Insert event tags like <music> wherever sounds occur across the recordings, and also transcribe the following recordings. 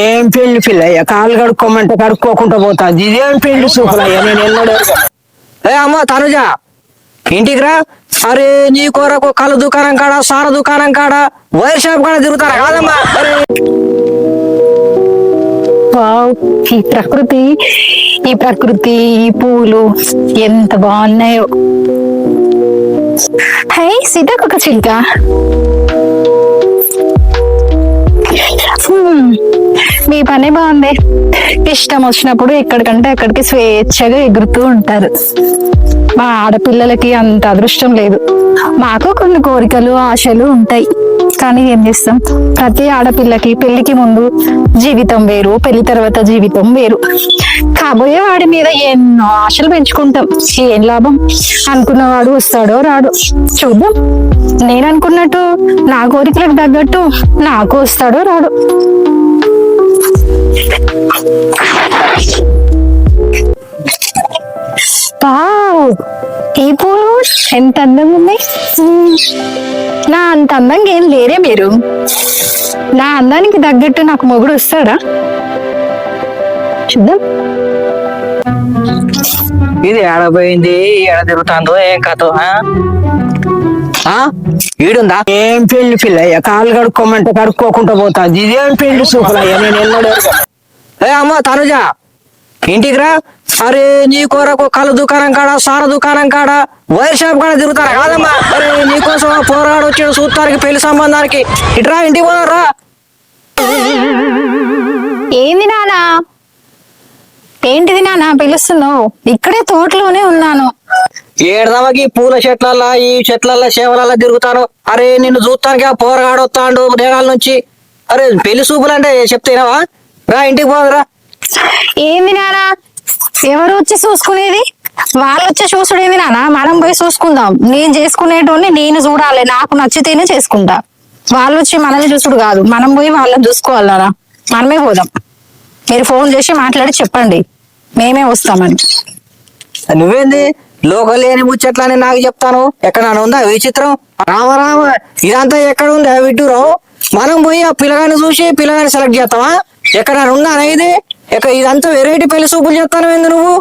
ఏం పెళ్ళి పిల్లయ్య? కాలు కడుక్కోమంటే కడుక్కోకుండా పోతా. ఇదేం పెళ్ళి సూపులయ్య? నేను ఎన్నడూ ఏ అమ్మ తనుజ ఇంటికి రా. అరే నీ కొరకు కళ్ళు దుకాణం కాడ సార దుకాణం కాడ? వైర్ షాప్ కాడ తిరుగుతారా? కాదమ్మా. వావ్ ఈ ప్రకృతి ఈ ప్రకృతి ఈ పూలు ఎంత బాగున్నాయో. హై సీతాకొక చిలుక. మీ పనే బాగుంది. ఇష్టం వచ్చినప్పుడు ఎక్కడికంటే అక్కడికి స్వేచ్ఛగా ఎగురుతూ ఉంటారు. మా ఆడపిల్లలకి అంత అదృష్టం లేదు. మాకు కొన్ని కోరికలు ఆశలు ఉంటాయి. కానీ ఏం చేస్తాం? ప్రతి ఆడపిల్లకి పెళ్ళికి ముందు జీవితం వేరు పెళ్ళి తర్వాత జీవితం వేరు. కాబోయే వాడి మీద ఎన్నో ఆశలు పెంచుకుంటాం. ఏం లాభం? అనుకున్నవాడు వస్తాడో రాడు. చూద్దాం. నేను అనుకున్నట్టు నా కోరికలకు తగ్గట్టు నాకు వస్తాడో రాడు. వావ్! ఈ పూలు ఎంత అందంగా ఉన్నాయి. నా అంత అందంగా ఏం లేరే మీరు. నా అందానికి తగ్గట్టు నాకు మొగుడు వస్తాడా? చూద్దాం. ఇది ఆడపోయింది ఏడ తిరుగుతాందో ఏం కథ ఈడుందా? ఏం పెళ్ళి పిల్లయ్య? కాలు కడుక్కోమంటే కడుక్కోకుండా పోతా. ఇదేం పెళ్ళి సూపులయ్య నేను ఎన్నడూ ఏ అమ్మ తనుజ! ఇంటికి రా. అరే నీ కొరకు కళ్ళు దుకాణం కాడ సార దుకాణం కాడ వైర్ షాప్ కాడ తిరుగుతారా? కాదమ్మా. అరే నీకోసం ఆ పోరాడు వచ్చిన సూత్రానికి పెళ్ళి సంబంధానికి. ఇట్రా ఇంటికి పోదారా ఏంది నానా? ఏంటిది నానా? పిలుస్తున్నావు. ఇక్కడే తోటలోనే ఉన్నాను. ఏడదవకి పూల చెట్లల్లా ఈ చెట్లల్లా చేవలల్లా తిరుగుతాను. అరే నిన్ను చూస్తానికి ఆ పోరగాడు వస్తాడు నేగాల నుంచి. అరే పెళ్ళి సూపులు అంటే చెప్తేనావా రా ఇంటికి పోదురా. ఏంది నానా? ఎవరు వచ్చి చూసుకునేది? వాళ్ళు వచ్చి చూసుడేంది నానా? మనం పోయి చూసుకుందాం. నేను చేసుకునేటోని నేను చూడాలి. నాకు నచ్చితేనే చేసుకుంటా. వాళ్ళు వచ్చి మనల్ని చూసుడు కాదు. మనం పోయి వాళ్ళని చూసుకోవాలి నానా. మనమే పోదాం. మీరు ఫోన్ చేసి మాట్లాడి చెప్పండి. మేమే వస్తామని. నువ్వేంది? లోకల్ లేని ముచ్చట్లని నాకు చెప్తాను. ఎక్కడ ఉందా విచిత్రం? రామ రామ ఇదంతా ఎక్కడ ఉంది? ఆ విడ్డూరం? మనం పోయి ఆ పిల్లగాని చూసి పిల్లగాని సెలెక్ట్ చేస్తావా? ఎక్కడ ఉందా ఇది ఎక్కడ ఇదంతా వెరైటీ పెళ్ళి సూపులు చెప్తాను ఏంది నువ్వు?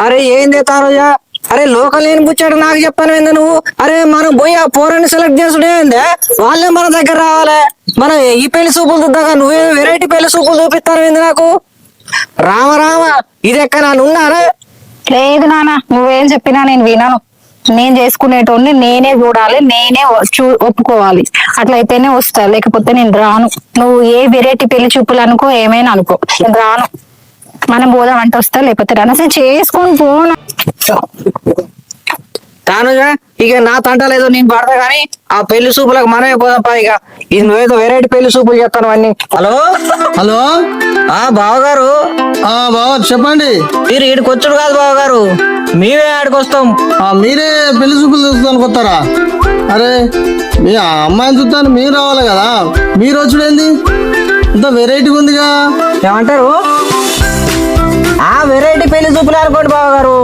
అరే ఏంది తారోజా అరే లోకల్ లేని ముచ్చట నాకు చెప్తాను ఏంది నువ్వు? అరే మనం పోయి ఆ పోరాన్ని సెలెక్ట్ చేసుడే ఏందే? వాళ్ళే మన దగ్గర రావాలి. మనం ఈ పెళ్ళి సూపులు చూద్దాగా నువ్వే వెరైటీ పెళ్ళి సూపులు చూపిస్తాను ఏంది నాకు? రామ రామ ఇది ఎక్కడ ఉన్నారా లేదు నాన్న నువ్వేం చెప్పినా నేను వినను. నేను చేసుకునేటోడిని నేనే చూడాలి నేనే చూ ఒప్పుకోవాలి. అట్లయితేనే వస్తా లేకపోతే నేను రాను. నువ్వు ఏ వెరైటీ పెళ్ళి చూపులు అనుకో ఏమైనా అనుకో. నేను రాను. మనం పోదాం అంటే వస్తా లేకపోతే రాను. అసలు చేసుకొని పోను. తానుగా ఇక నా తంటలేదు నేను పడతా కానీ ఆ పెళ్ళి సూపులకు మనమే పోదాం ఇక. ఇది నువ్వేదో వెరైటీ పెళ్ళి సూపులు చెప్తాను అన్ని హలో? హలో? ఆ బావగారు? ఆ బావ చెప్పండి. మీరు ఈడికి వచ్చుడు కాదు బావగారు. మేమే ఆడికి వస్తాం. ఆ మీరే పెళ్ళి చూపులు చూస్తానికి వస్తారా? అరే మీ ఆ అమ్మాయిని చూస్తాను మీరు రావాలి కదా. మీరు వచ్చుడేంది ఇంత వెరైటీగా ఉందిగా. ఏమంటారు? ఆ వెరైటీ పెళ్ళి సూపులు అనుకోండి బావగారు.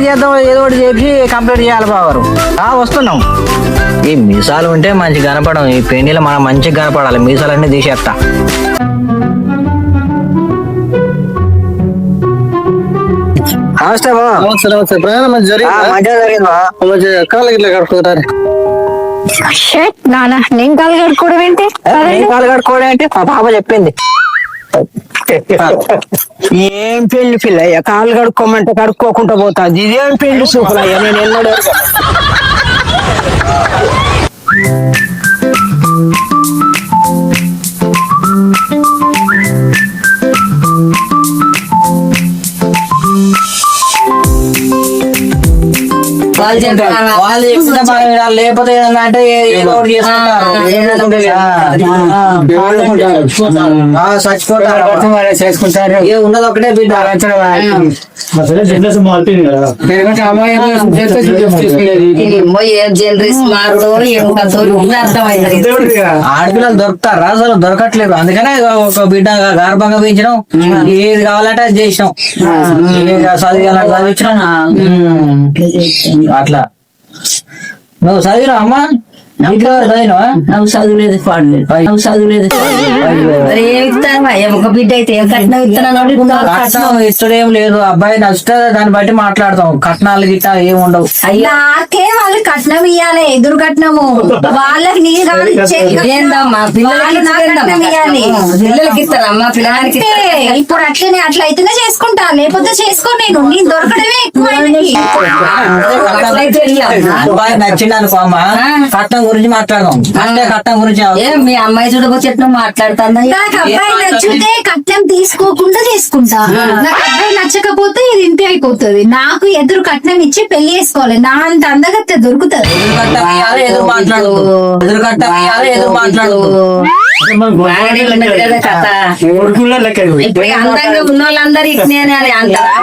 ఒకటి చేద్దాం ఏదో ఒకటి చేసి కంప్లీట్ చేయాలి బావగారు. ఆ వస్తున్నాం. ఈ మీసాలు ఉంటే మంచి కనపడం ఈ పెళ్ళిలో మనం మంచిగా కనపడాలి. మీసాలన్నీ తీసేస్తా నమస్తే బావ. నమస్తే నమస్తే. ప్రయాణం మంచి ఆ, జరిగిందా మంచిగా జరిగిందా మంచి కాళ్ళకి ఇట్లా కట్టుకుంటారు షట్ నాన్న నేను కాలు కడుక్కోవడం ఏంటి? కాలు కడుక్కోవడం మా పాప చెప్పింది. <laughs> ఏం పెళ్ళి పిల్లయ్య? కాలు కడుక్కోమంటే కడుక్కోకుండా పోతా ఇదేం పెళ్ళి సూపులయ్య? నేను ఎన్నడూ వాళ్ళు చెప్పారు. వాళ్ళు చెప్తే బాగా వినాలి. లేకపోతే ఏదన్నా అంటే ఏ- ఏదో ఒకటి చేసుకుంటారు. ఆ, చచ్చిపోతారు. చేసుకుంటారు. ఏ ఉన్నది ఒకటే బిడ్డ. అసలే జనరేషన్ మారుతుంది కదా. ఎందుకంటే అమ్మాయి ఏమో చేస్తే చేసుకునేది. ఏమో ఏ జనరేషన్ మారుడో ఏమో కథలు అర్థమైంది. ఆడపిల్లలు దొరుకుతారు అసలు దొరకట్లేదు. అందుకనే ఒక బిడ్డ గర్భంగా పెంచడం ఏది కావాలంటే అది చేసినాం. ఏది చదివాలంటే చదివించడం. అట్లా. నువ్వు చదివినా అమ్మా? నువ్వు చదువులేదు పాడలేదు నువ్వు చదువులేదు మరి ఏం ఇస్తావా ఒక బిడ్డ అయితే ఏం కట్నం ఇష్టడేం లేదు. అబ్బాయి నచ్చితే దాన్ని బట్టి మాట్లాడతాం. కట్నాలు గిట్ట ఏం ఉండవు. నాకే వాళ్ళు కట్నం ఇయ్యాలి ఎదురు కట్నము. వాళ్ళకి నీ కాదు ఇచ్చేది. ఏందమ్మా? పిల్లలకి వాళ్ళు నా కట్నం ఇయ్యాలి. పిల్లలకి ఇస్తారమ్మా పిల్లగానికి అంటే ఇప్పుడు అట్లనే అట్లా అయితేనే చేసుకుంటా. లేకపోతే చేసుకో నేను. నేను దొరకడమే ఎక్కువ ఆయనకి. అట్లయితే. అబ్బాయి నచ్చింది అనుకో అమ్మ కట్నం గురించి మాట్లాడదాం. అంటే కట్నం గురించి ఏం మీ అమ్మాయి చూడబోతే ఎట్లా మాట్లాడుతుందా? నాకు అబ్బాయి నచ్చితే కట్నం తీసుకోకుండా చేసుకుంటా. నాకు అబ్బాయి నచ్చకపోతే ఇది ఇంటి అయిపోతుంది. నాకు ఎదురు కట్నం ఇచ్చి పెళ్ళి చేసుకోవాలి. నా అంత అందగత్తే దొరుకుతుంది. ఎదురు మాట్లాడు ఎదురు కట్నం ఎదురు మాట్లాడు అందంగా ఉన్న వాళ్ళందరూ ఇట్నే అని అంటారా?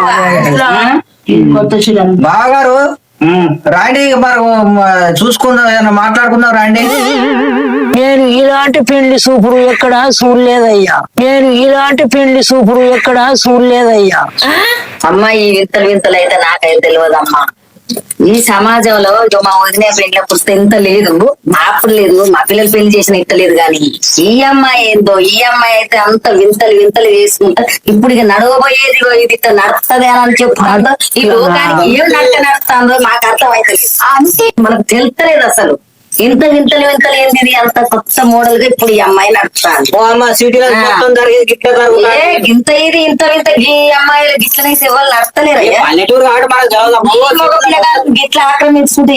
బాగారు. రాండి మరి చూసుకుందాం ఏదైనా మాట్లాడుకుందాం రాండి. నేను ఇలాంటి పెళ్ళి సూపురు ఎక్కడ చూడలేదయ్యా. నేను ఇలాంటి పెళ్ళి సూపురు ఎక్కడ చూడలేదయ్యా. అమ్మ ఈ వింతలు వింతలు అయితే నాకైతే తెలియదమ్మా. ఈ సమాజంలో ఇక మా వదిన పెళ్ళి పుస్తే ఇంత లేదు. అప్పుడు లేదు. మా పిల్లలు పెళ్ళి చేసిన ఇంత లేదు కానీ ఈ అమ్మాయి ఏందో ఈ అమ్మాయి అయితే అంత వింతలు వింతలు వేసుకుంటా ఇప్పుడు ఇక నడవబోయేది ఇది ఇట్లా నడుస్తుంది అని చెప్తాను ఈ లోకానికి ఏం నడక నడుస్తుందో మాకు అర్థం అయితే అంటే మనకు తెలుస్తలేదు అసలు. ఇంత వింతలు వింతలు ఏంది ఇది? అంత కొత్త మోడల్గా ఇప్పుడు ఈ అమ్మాయి నడుస్తాను ఇంత ఇది ఇంత వింత ఈ అమ్మాయిలు గిట్లనైతే ఎవరు నడతలేరయ్యా గిట్లా ఆక్రమించుకుంటే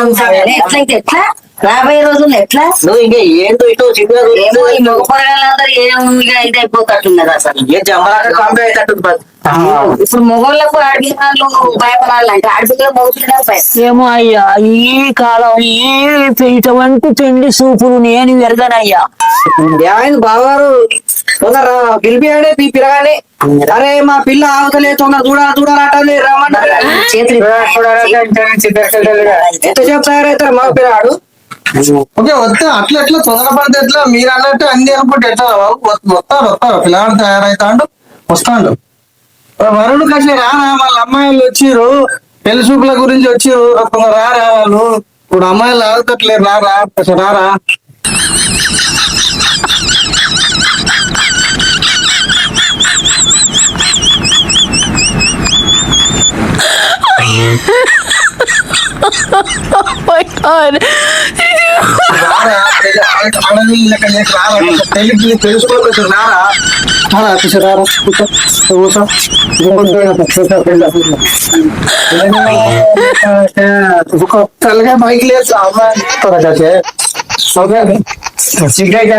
అంశాలు ఎట్లయితే ఎట్లా? రాబోయే రోజుల్లో ఎట్లా? నువ్వు ఇంకా ఏందో ఇటు ఏమో ఈ మగ ఇదైపోతట్టున్నది అసలు. ఏ జమ్మలాగా కంపెనీ అయ్యేటట్టు ఇప్పుడు మొగోళ్ళకు ఆడపిల్లలు భయపడాలంటే ఆడపిల్లలు మగపిల్లలు భయం ఏమో అయ్యా ఈ కాలం ఈ ఇటువంటి పెళ్ళి సూపురు నేను ఎరగనయ్యా ఏమైంది బావగారు? తొందర పిలిపియాడే పీ పిలగానే అరే మా పిల్ల ఆవతలే తొందర చూడాలి చూడాలంటే రమ్మంటారు చేతులు ఎంతసేపు తయారవుతారు మా పిల్లాడు? ఓకే వస్తే అట్లా ఎట్లా తొందరపడితే ఎట్లా మీరు అన్నట్టు అన్ని అనుకుంటే ఎట్లా బాబు? వస్తారు వస్తారు పిల్లగాడు తయారైతాడు వస్తాడు. వరుడు కట్లే రారా వాళ్ళ అమ్మాయిలు వచ్చిరు పెళ్ళి చూపుల గురించి వచ్చిర్రు కొంత రారా వాళ్ళు? ఇప్పుడు అమ్మాయిలు ఆగుతట్లేరు రారా కొంచెం రారా? రారా పెళ్లి ఆడ- ఆడపిల్ల లెక్క లేక రారా కొంచెం పెళ్లికి తెలుసుకో కొంచెం రారా రారా కొంచెం రారా కూర్చో కూర్చో తలగా మైక్ లేదు అమ్మాయి సిగ్గైతే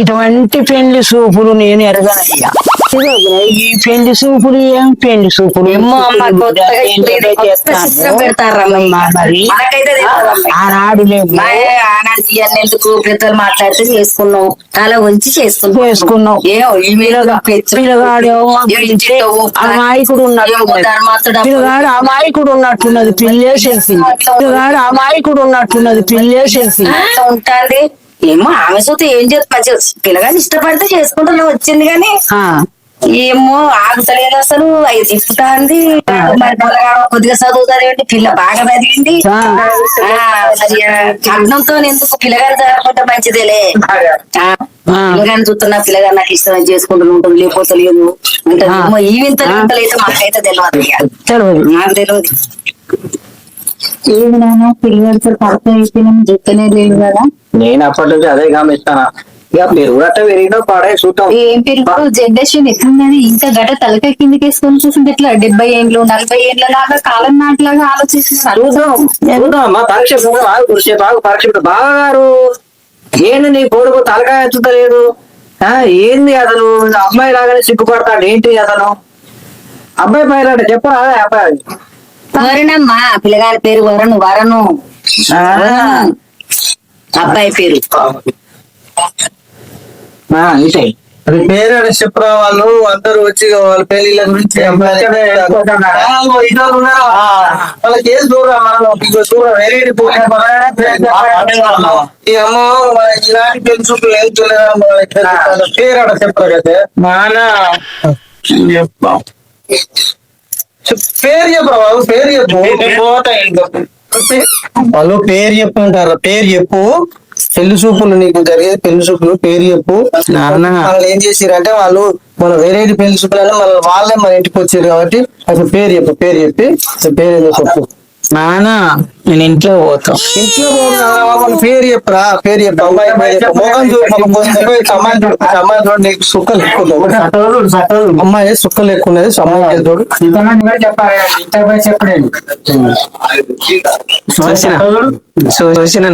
ఇటువంటి పెండ్లి సూపులు నేను ఎరగనయ్యా. ఈ పెళ్ళి సూపులు ఏం పెళ్ళి సూపులు? ఎందుకు పెద్దలు మాట్లాడితే చేసుకున్నాం అలా ఉంచి చేసుకున్నాం చేసుకున్నాం ఏమో ఈ మీద పెచ్చు. పిల్లగాడేమో ఏ ఇంటిలో అమాయకుడు పిల్లగాడు అమాయకుడు ఉన్నట్టున్నది. పిల్లే సెల్ఫింది పిల్లగాడు అమాయకుడు ఉన్నట్టున్నది. పిల్లే సెల్ఫింది అట్లా ఉంటాది ఏమో ఆమె సూత ఏం మంచిగా పిల్లగాని ఇష్టపడితే చేసుకుంటున్నా వచ్చింది కానీ ఏమో ఆగుతలేదు అసలు. అవి తిప్పుతాంది మరి కొద్దిగా చదువుతారేంటి? పిల్ల బాగా చదివింది. లగ్నంతో ఎందుకు పిల్లగాడు చదవకుంటే మంచిదేలే? పిల్లగాని చూస్తున్నా పిల్లగాడు నాకు ఇష్టం చేసుకుంటూ ఉంటుంది లేకపోతే లేదు. ఏమో ఈ వింతలు వింతలు అయితే మాకైతే తెలియదు నాకు తెలియదు ఏది నాన్న పిల్లగాడితో పడతా అయిపోయినా చెప్పనే లేదు కదా? నేను అప్పటి నుంచి అదే గమనిస్తాను? ఇక మీరు కూడా అట్ట పెరిగినా పాడే చూద్దాం. ఏం పెరుగు? జనరేషన్ ఎట్లున్నది? ఇంకా గట తలకాయ కిందకి వేసుకొని చూసింది ఎట్లా? డెబ్బై ఏండ్లు నలభై ఏండ్ల లాగా కాలం నాట్లాగా ఆలోచిస్తున్నారు. చూద్దాం పరీక్ష బాగు పరీక్ష ఏంది నీ కొడుకు తలకాయ ఎత్తుతలేదు? ఏంది అతను? అమ్మాయి లాగానే సిగ్గుపడతాడు. ఏంటి అతను? అబ్బాయి పైన చెప్పరా? అబ్బాయి. వరుణమ్మా పిల్లగాడి పేరు వరుణు వరుణు. అబ్బాయి పేరు. ఇటే. అది పేరు అని చెప్పరా వాళ్ళు? అందరూ వచ్చి వాళ్ళ పెళ్ళిళ్ళ గురించి అమ్మాయిలు ఆ, ఓ ఇద్దరు ఉన్నారు. వాళ్ళ కేసు దూరం వేరే ఇలాంటి పెళ్ళి చూపులు పేరు అక్కడ చెప్పరు కదా? మానా చెప్పు, పేరు చెప్పరా బాబు? పేరు చెప్పు. వాళ్ళు పేరు చెప్పు అంటారు. పేరు చెప్పు. పెళ్ళి చూపులు నీకు జరిగేది పెళ్ళి చూపులు పేరు చెప్పు. వాళ్ళు ఏం చేసిరంటే వాళ్ళు మన వేరే పెళ్ళి చూపులు మన వాళ్ళే మన ఇంటికి వచ్చారు కాబట్టి అసలు పేరు చెప్పు పేరు చెప్పి పేరు ఏదో చెప్పు నాన్న నేను ఇంట్లో పోతా. ఇంట్లో వాళ్ళ పేరు చెప్పరా పేరు చెప్పు. అమ్మాయి పేరు చెప్పు. మొఖం చూడు మొఖం పోయి అమ్మాయి చూడు అమ్మాయి చూడు నీకు సుక్కలు ఎక్కువ అమ్మాయి సుక్కలు ఎక్కువ ఉన్నది సో అమ్మాయి చూడు. చూసిన చూసిన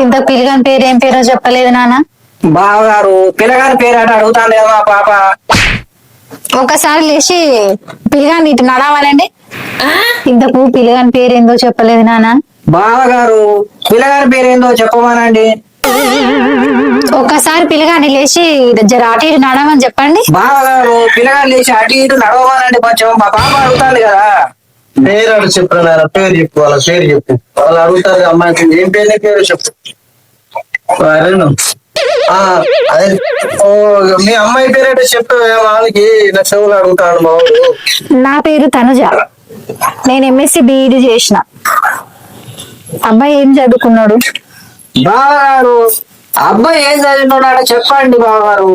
ఇంత పిల్లగాని పేరు ఏం పేరో చెప్పలేదు నాన్న. బావగారు పిల్లగారి పేరు అట అడుగుతాను కదా మా పాప. ఒకసారి లేచి పిల్లగాని ఇటు నడవాలండి. ఇంతకు పిల్లగాని పేరు ఏందో చెప్పలేదు నాన్న బావగారు పిల్లగారి పేరు ఏందో చెప్పమానండి. ఒక్కసారి పిల్లగాని లేచి జర అటు ఇటు నడవని చెప్పండి. బావగారు పిల్లగారు లేచి అటు ఇటు నడవమానండి కొంచెం. మా పాప అడుగుతాను కదా. పేరు అడుగు చెప్పు నాన్న పేరు చెప్పు వాళ్ళ పేరు చెప్పు. వాళ్ళు అడుగుతారు అమ్మాయికి. ఏం పేరు పేరు చెప్పు. అదే. ఓ మీ అమ్మాయి పేరు అంటే చెప్పు వాళ్ళకి నా చెవులు మా వాడు నా పేరు తనుజ. నేను ఎంఎస్సి బిఈడి చేసిన. అబ్బాయి ఏం చదువుకున్నాడు? బావగారు అబ్బాయి ఏం చదివినాడో? చెప్పండి బావగారు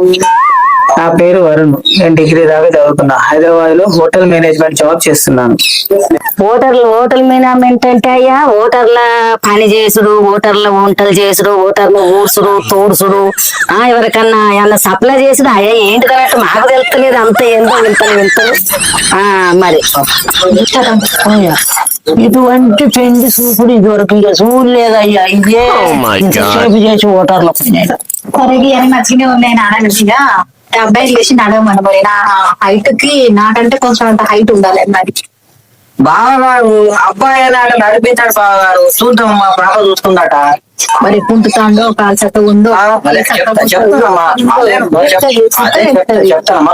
నా పేరు వరుణ్. నేను డిగ్రీ దాకా చదువుతున్నా. హైదరాబాద్లో హోటల్ మేనేజ్మెంట్ జాబ్ చేస్తున్నాను. ఓటర్లు ఓటల్ మేనేజ్మెంట్ అంటే అయ్యా ఓటర్ల పని చేసుడు ఓటర్ల వంటలు చేసుడు ఓటర్ల ఊడ్సుడు తోడుసుడు. ఆ ఎవరికన్నా ఏమన్నా సప్లై చేసుడు అయ్యా ఏంటి కరెక్ట్? మాకు తెలుస్తలేదు అంత ఏందో వెళ్తాను వెళ్తాను ఆ మరి. ఇటువంటి పెళ్ళి చూపుడు ఇదివరకు ఇక చూడలేదయ్యా ఇదే ఇంతసేపు చేసి ఓటర్ల పని సరే అని మంచిగానే ఉన్నాయి నాన్నగా అబ్బాయి లేచి నడవమని మరి. నా హైట్కి నాకంటే కొంచెం అంత హైట్ ఉండాలి మరి బావగారు అబ్బాయి నాట నడిపించాడు బావగారు. చూద్దాం మా పాప చూస్తుందట. మరి కుంటుతాండో కాలు చక్క ఉందో.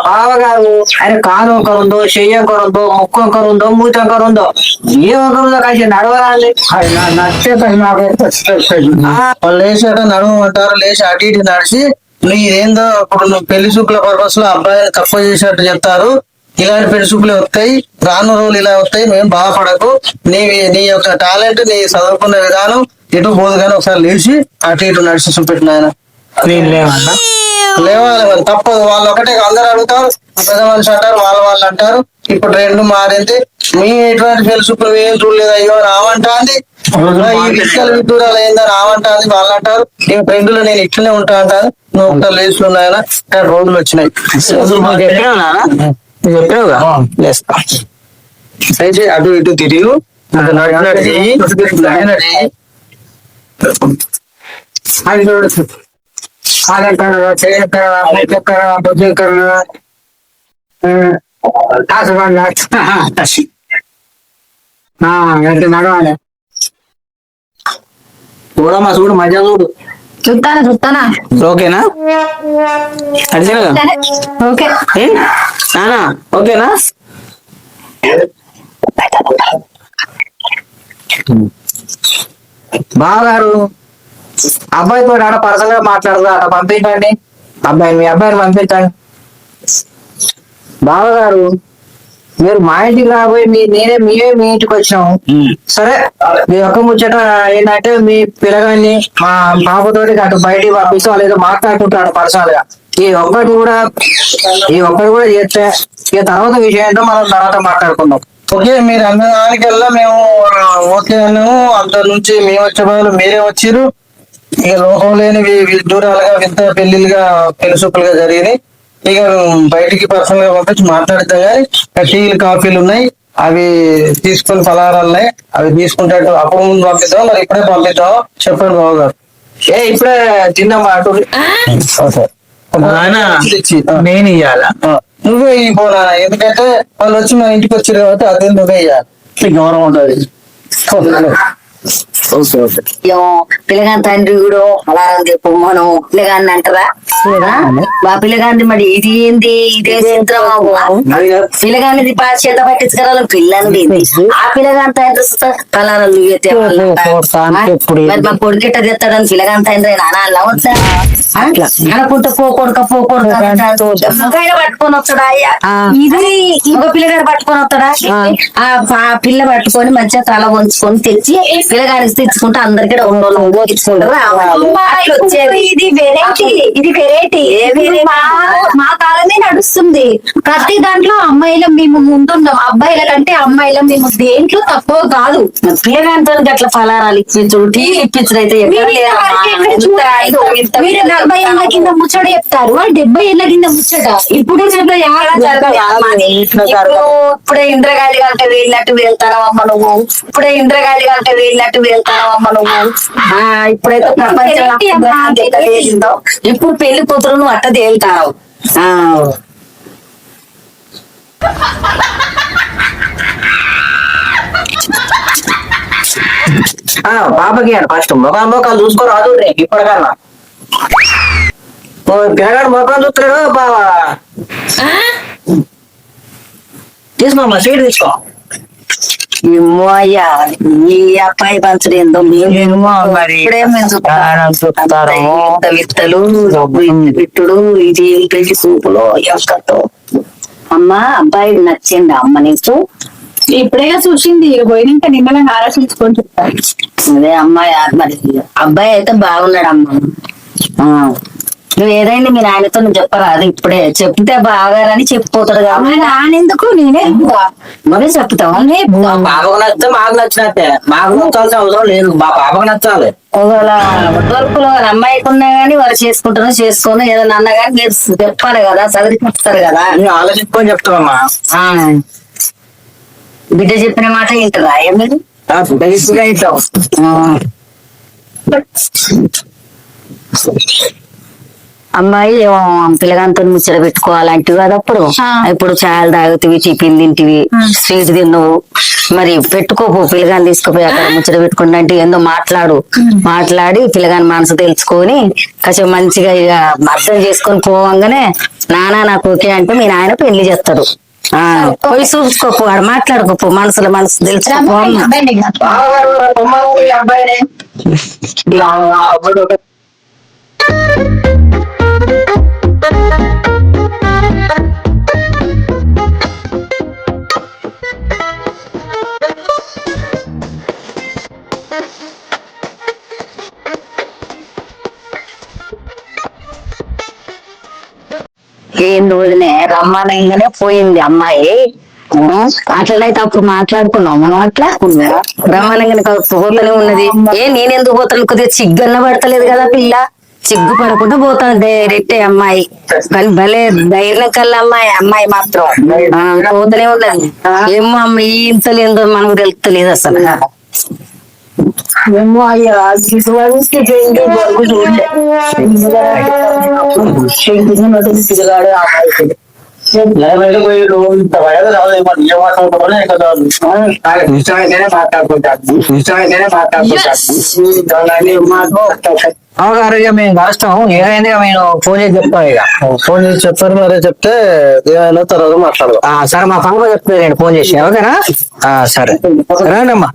బావగారు ఆయన కాలు ఒకరు ఉందో చెయ్యి ఒకరు ఉందో ముక్కు ఒకరు ఉందో మూతి ఒకరు ఉందో ఏ ఒకరు ఉందో కలిసి నడవరాలి నచ్చే నాకు వాళ్ళు లేచాక నడవమంటారు లేచి అటు ఇటు నడిచి నువ్వు ఇదేందో ఇప్పుడు నువ్వు పెళ్ళి చూపుల పర్పస్లో అబ్బాయిని తక్కువ చేసినట్టు చెప్తారు. ఇలాంటి పెళ్ళి చూపులు వస్తాయి. రాను రోజులు ఇలా వస్తాయి. మేము బాధపడకు. నీ నీ యొక్క టాలెంట్ నీ చదువుకున్న విధానం ఎటు పోదు కానీ ఒకసారి లేచి అటు ఇటు నడిచి చూపెట్టిన ఆయన నేను లేవన్నా? లేవాలి మరి. తప్పదు. వాళ్ళు ఒకటే అందరు అడుగుతారు. పెద్ద మనిషి అంటారు. వాళ్ళ వాళ్ళు అంటారు. ఇప్పుడు రెండు మారింది. మీ ఎటువంటి పెళ్ళి చూపులు ఏం చూడలేదు. అయ్యో రావంటాంది. ఈ విక్కలు విడ్డూరాలు అయిందా? రావంటాంది. వాళ్ళు అంటారు. ఈ ఫ్రెండ్లు నేను ఇట్లనే ఉంటా అంటాను లేచి ఉన్నాయన? రోజులు వచ్చినాయి. చెప్పినావుగా లేస్తా. సైజ్ అటు ఇటు తిరిగి. అది చూడు. నడవాలి చూడమ్మా చూడు మజా చూడు. చూస్తానా చూస్తానా ఓకేనా అడిచినగా ఓకే? నానా ఓకేనా బావగారు అబ్బాయితో ఆడ పర్సనల్గా మాట్లాడదా అక్కడ పంపించండి. అబ్బాయి మీ అబ్బాయిని పంపించండి. బావగారు మీరు మా ఇంటికి రాబోయి మీ నేనే మీరే మీ ఇంటికి వచ్చినాము సరే మీ ఒక్క ముచ్చట ఏంటంటే మీ పిల్లగాన్ని మా పాపతోటి అటు బయటికి పంపిస్తే ఏదో మాట్లాడుకుంటాడు పర్సనల్గా ఈ ఒక్కటి కూడా ఈ ఒక్కటి కూడా చేస్తే ఇక తర్వాత విషయం ఏంటో మనం తర్వాత మాట్లాడుకుందాం. ఓకే మీరు అన్న దానికల్లా మేము ఓకే అన్నాము. అంత నుంచి మేము వచ్చే బదులు మీరే వచ్చిర్రు. ఇక లోకం లేని వి- విదూరాలుగా వింత పెళ్ళిలుగా పెళ్ళి చూపులుగా జరిగినాయి. ఇక బయటికి పర్సనల్గా పంపించి మాట్లాడితే గానీ ఇక టీలు కాఫీలు ఉన్నాయి. అవి తీసుకొని పలహారాలు ఉన్నాయి. అవి తీసుకుంటే అప్పుడు ముందు పంపిద్దాం మరి ఇప్పుడే పంపిద్దాం చెప్పండి బాబు గారు. ఏ ఇప్పుడే తిన్నాం అటు. నేను ఇయ్యాల? నువ్వే పోనా ఎందుకంటే వాళ్ళు వచ్చి మన ఇంటికి వచ్చారు కాబట్టి అదే నువ్వే ఇయ్యాలి. గౌరవం ఉంటది పిల్లగాని తండ్రి కూడా అలారం చెప్పమను పిల్లగాన్ని అంటారా? మా పిల్లగాంది మరి ఇది ఏంది? ఇదే పిల్లగానిది చేత పట్టించుకోవాలి పిల్లని ఆ పిల్లగాని తండ్రి కలర్ మరి మా కొడుకిట్ట తెస్తాడని పిల్లగాని తండ్రి వద్దా అట్లా. అనుకుంటా పో కొడుక పో కొడుక అంటాడు. మగాయన పట్టుకొని వస్తాడా అయ్యా? ఇది ఒక పిల్లగాడు పట్టుకొని వస్తాడా? ఆ. పిల్ల పట్టుకొని మంచిగా తల వంచుకొని తెచ్చి పిల్లగానికి తెచ్చుకుంటే అందరికి రెండు అట్లా వచ్చేది ఇది వెరైటీ ఇది వెరైటీ మా మా కాలమే నడుస్తుంది. ప్రతి దాంట్లో అమ్మాయిల మేము ముందున్నాం. అబ్బాయిల కంటే అమ్మాయిల మేము దేంట్లో తక్కువ కాదు. పిల్లగానితో అట్లా ఫలారాలు ఇప్పించుడు టీ ఇప్పించుడు అయితే మీరు నలభై ఏళ్ళ కింద ముచ్చట చెప్తారు. డెబ్బై ఏళ్ళ కింద ముచ్చట. ఇప్పుడు? ఇప్పుడు ఇంద్రగాలి కంటే వెళ్ళినట్టు వెళ్తానవమ్మ నువ్వు? ఇప్పుడే ఇంద్రగాలి కంటే వెళ్ళినట్టు వెళ్తానవమ్మ నువ్వు ఆ ఇప్పుడైతే ప్రపంచం ఇప్పుడు పెళ్ళి కూతురు నువ్వు అట్ట తేలుతావు పాపకి ఫస్ట్ ముఖం ముఖాలు చూసుకో రాదు రే ఇప్పటికన్నా పిల్లగాడు ముఖం చూస్తున్నాడు బావా తీసుకోమ్మా స్వీట్ తీసుకో. ఈ అబ్బాయి పంచడం ఏందో మేము ఏమో మరి. ఇప్పుడే విత్తలు విట్టుడు ఇది పెళ్ళి సూపులో యొక్కతో అమ్మ అబ్బాయి నచ్చింది అమ్మ నీకు? ఇప్పుడేగా చూసింది పోయినాక నిమ్మలంగా ఆలోచించుకొని చెప్తారు అదే అమ్మాయి మరి అబ్బాయి అయితే బాగున్నాడు అమ్మ. ఆ. నువ్వు ఏదైనా మీ నాయనతో నువ్వు చెప్పరా? అది ఇప్పుడే చెప్తే బాగారని చెప్పిపోతాడు కాబట్టి. నానెందుకు నేనే చెప్తా. మరి చెప్తావు? పాపకు నచ్చితే మాకు నచ్చినట్టే. మాకు నచ్చాల్సిన అవసరం లేదు. మా పాపకు నచ్చాలి. ఒకవేళ అమ్మాయికి ఉన్నా గానీ వాళ్ళు చేసుకుంటారో చేసుకోను ఏదైనా అన్నా మీరు చెప్పాలి కదా చదివిస్తారు కదా. నేను ఆలోచించుకొని చెప్తామమ్మా ఆ. బిడ్డ చెప్పిన మాట వింటారా? ఏం మీరు ఆ, ఫుడ్ తీసుకుని ఇస్తాం ఆ. అమ్మాయి ఏమో పిల్లగాంతో ముచ్చట పెట్టుకోవాలంటివి కదా అప్పుడు. ఇప్పుడు చాయలు తాగుతివి టిఫిన్ తింటివి స్వీట్ తిన్నావు. మరి పెట్టుకోపో పిల్లగాని తీసుకుపోయి అక్కడ ముచ్చట పెట్టుకుంటా అంటే ఏందో మాట్లాడు. మాట్లాడి పిల్లగాని మనసు తెలుసుకొని కొంచెం మంచిగా ఇక అర్థం చేసుకొని పోవంగానే నాన్న నాకు ఓకే అంటే మీ నాయన పెళ్ళి చేస్తాడు. ఆ పోయి చూసుకోపో వాడు మాట్లాడుకోపో మనసులో మనసు తెలుసుకోపో రోజునే రమ్మనంగానే పోయింది అమ్మాయి. అట్లయితే అప్పుడు మాట్లాడుకున్నాం. మనం అట్లా రమ్మనంగానే పోతూనే ఉన్నది. ఏ నేనెందుకు పోతాను? కొద్దిగా సిగ్గన్న పడతలేదు కదా పిల్ల. సిగ్గు పడకుండా పోతాను డైరెక్ట్ అమ్మాయి. కానీ భలే ధైర్యం కల్లా అమ్మాయి అమ్మాయి మాత్రం. పోతూనే ఉన్నది. ఏమో అమ్మ ఈ ఇంతలేందో మనకు తెలుస్తలేదు అసలు. ఏమో అయ్యా ఇటువంటి ఉంటుందో ఇంకా మేము కలుస్తాం ఏమైంది నేను ఫోన్ చేసి చెప్తాను ఇక ఫోన్ చేసి చెప్పారు మరి చెప్తే ఏమైనా తర్వాత మాట్లాడదాం. ఆ, సరే మా చెప్తుంది నేను ఫోన్ చేసి ఓకేనా? సరే. రండి అమ్మా